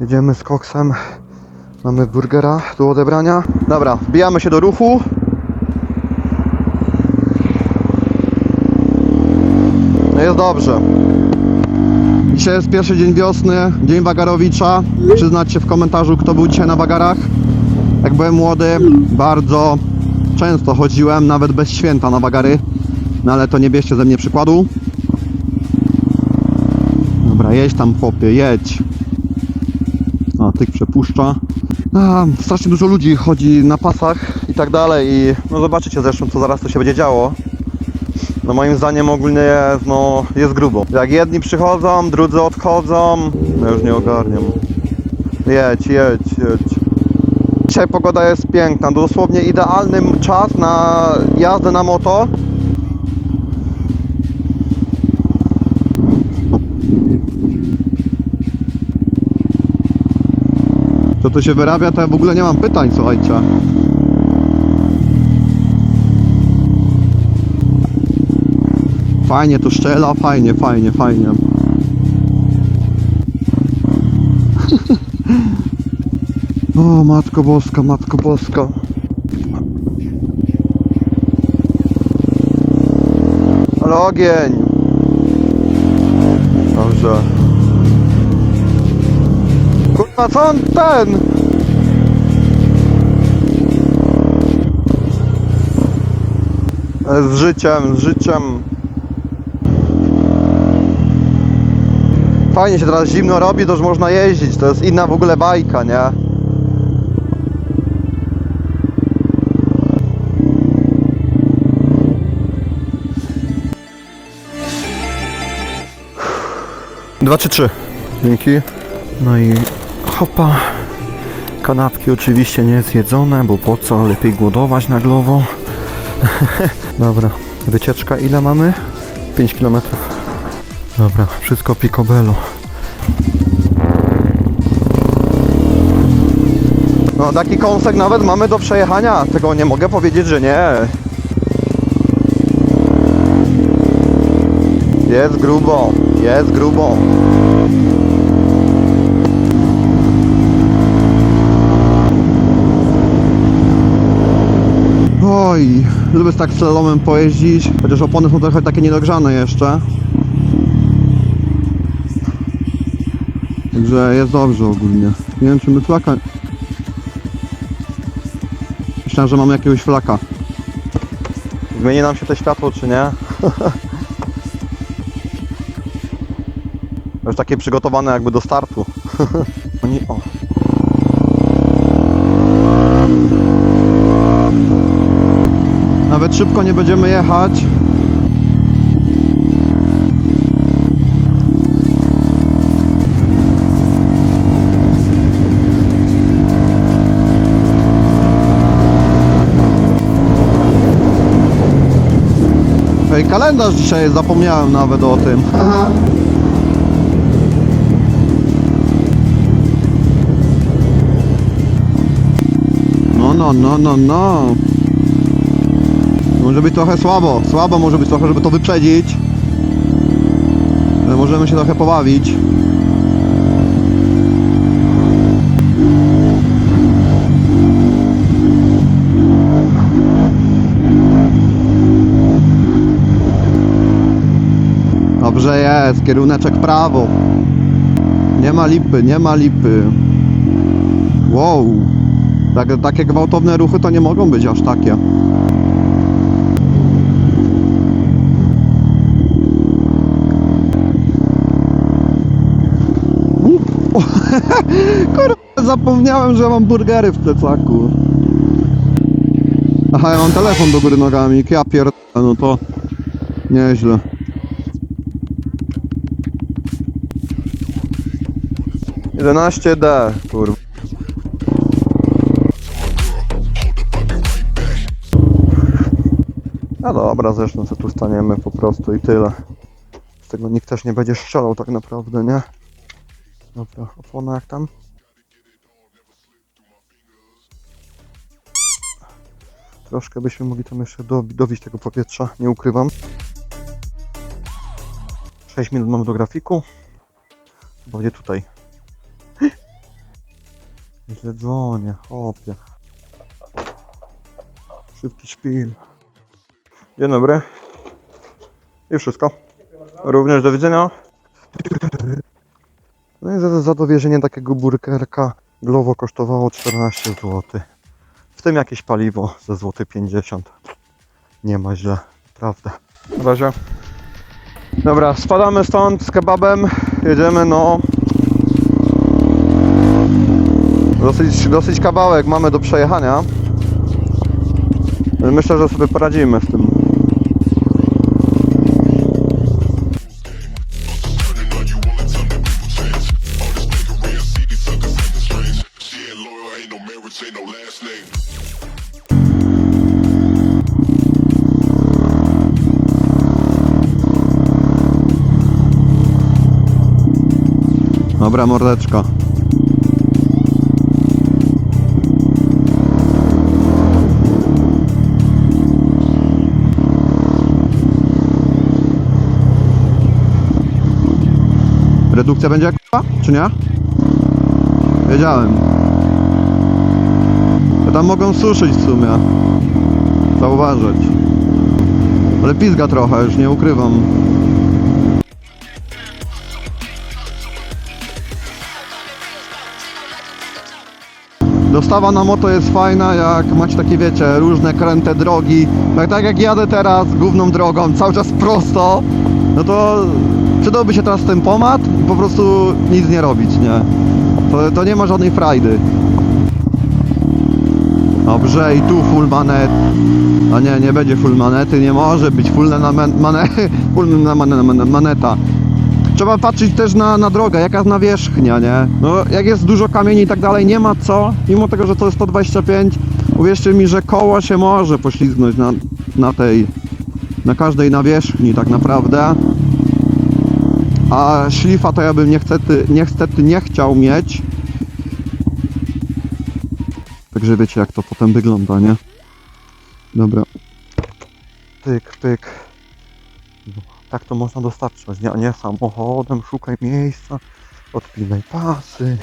Jedziemy z koksem. Mamy burgera do odebrania. Dobra, wbijamy się do ruchu. No jest dobrze. Dzisiaj jest pierwszy dzień wiosny, dzień Wagarowicza. Przyznać się w komentarzu, kto był dzisiaj na Wagarach. Jak byłem młody, bardzo często chodziłem, nawet bez święta na Wagary. No ale to nie bierzcie ze mnie przykładu. Dobra, jedź tam popie, jedź. O, tyk przepuszcza. A, strasznie dużo ludzi chodzi na pasach i tak dalej i no zobaczycie zresztą co zaraz to się będzie działo. No moim zdaniem ogólnie jest, no, jest grubo. Jak jedni przychodzą, drudzy odchodzą, no już nie ogarniam. Jedź, jedź, jedź. Dzisiaj pogoda jest piękna, dosłownie idealny czas na jazdę na moto. Co tu się wyrabia, to ja w ogóle nie mam pytań, słuchajcie. Fajnie to szczela, fajnie, fajnie, fajnie. o, matko boska, matko boska. Ale ogień! Dobrze. Kurwa, co on ten? Z życiem, z życiem. Fajnie się teraz zimno robi, to już można jeździć. To jest inna w ogóle bajka, nie? Dwa czy trzy. Dzięki. No i hopa. Kanapki oczywiście nie zjedzone, bo po co? Lepiej głodować na głowo. Dobra, wycieczka ile mamy? 5 km. Dobra, wszystko picobello. No taki kąsek nawet mamy do przejechania, tego nie mogę powiedzieć, że nie. Jest grubo, jest grubo. Oj, lubię tak slalomem pojeździć, chociaż opony są trochę takie niedogrzane jeszcze. Także jest dobrze ogólnie. Nie wiem czy my flaka... Myślałem, że mamy jakiegoś flaka. Zmieni nam się to światło czy nie? Już takie przygotowane jakby do startu. Oni... O. Nawet szybko nie będziemy jechać. Ej, kalendarz dzisiaj jest, zapomniałem nawet o tym. No, no, no, no, no. Może być trochę słabo, słabo może być trochę, żeby to wyprzedzić. Ale możemy się trochę pobawić. Dobrze jest, kieruneczek prawo. Nie ma lipy, nie ma lipy. Wow. Tak, takie gwałtowne ruchy to nie mogą być aż takie. Zapomniałem, że mam burgery w plecaku. Aha, ja mam telefon do góry nogami. Ja pierd... no to nieźle. Jedenaście D, kurwa. No dobra, zresztą co tu staniemy po prostu i tyle. Z tego nikt też nie będzie strzelał tak naprawdę, nie? Dobra, opona jak tam? Troszkę byśmy mogli tam jeszcze do, tego powietrza, nie ukrywam. 6 minut mamy do grafiku. Będzie tutaj. Źle dzwonię. Szybki szpil. Dzień dobry. I wszystko. Również do widzenia. No i za, za dowiezienie takiego burgerka Glovo kosztowało 14 zł. W tym jakieś paliwo ze złoty 50. Nie ma źle, prawda. Na razie. Dobra, spadamy stąd z kebabem. Jedziemy no. Dosyć, dosyć kawałek mamy do przejechania. Myślę, że sobie poradzimy z tym. Dobra, mordeczko. Redukcja będzie jaka? Czy nie? Wiedziałem. To tam mogą suszyć w sumie. Zauważyć. Ale pizga trochę, już nie ukrywam. Dostawa na moto jest fajna, jak macie takie, wiecie, różne kręte drogi. Tak, tak jak jadę teraz główną drogą, cały czas prosto, no to przydałby się teraz tempomat i po prostu nic nie robić, nie? To, to nie ma żadnej frajdy. Dobrze, i tu full manet. A nie, nie będzie full manety, nie może być full na man, mane, full na man, maneta. Trzeba patrzeć też na, na drogę, jaka jest nawierzchnia, nie? No, jak jest dużo kamieni i tak dalej, nie ma co, mimo tego, że to jest 125, uwierzcie mi, że koło się może poślizgnąć na, na tej, na każdej nawierzchni tak naprawdę. A szlifa to ja bym niestety, niestety nie chciał mieć. Także wiecie, jak to potem wygląda, nie? Dobra. Pyk, pyk. Tak to można dostarczać, nie, nie samochodem, szukaj miejsca, odpinaj pasy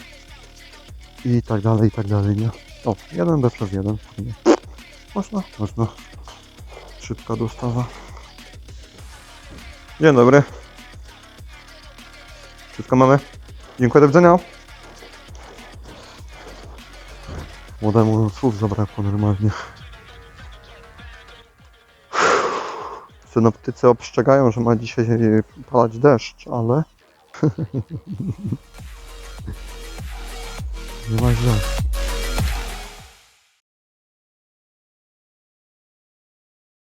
i tak dalej, i tak dalej, nie? O, jeden bez przez jeden. sumie. Można, można. Szybka dostawa. Dzień dobry. Wszystko mamy? Dziękuję, do widzenia. Młodemu słów zabrakło normalnie. Synoptycy ostrzegają, że ma dzisiaj padać deszcz, ale... Nie ma źle.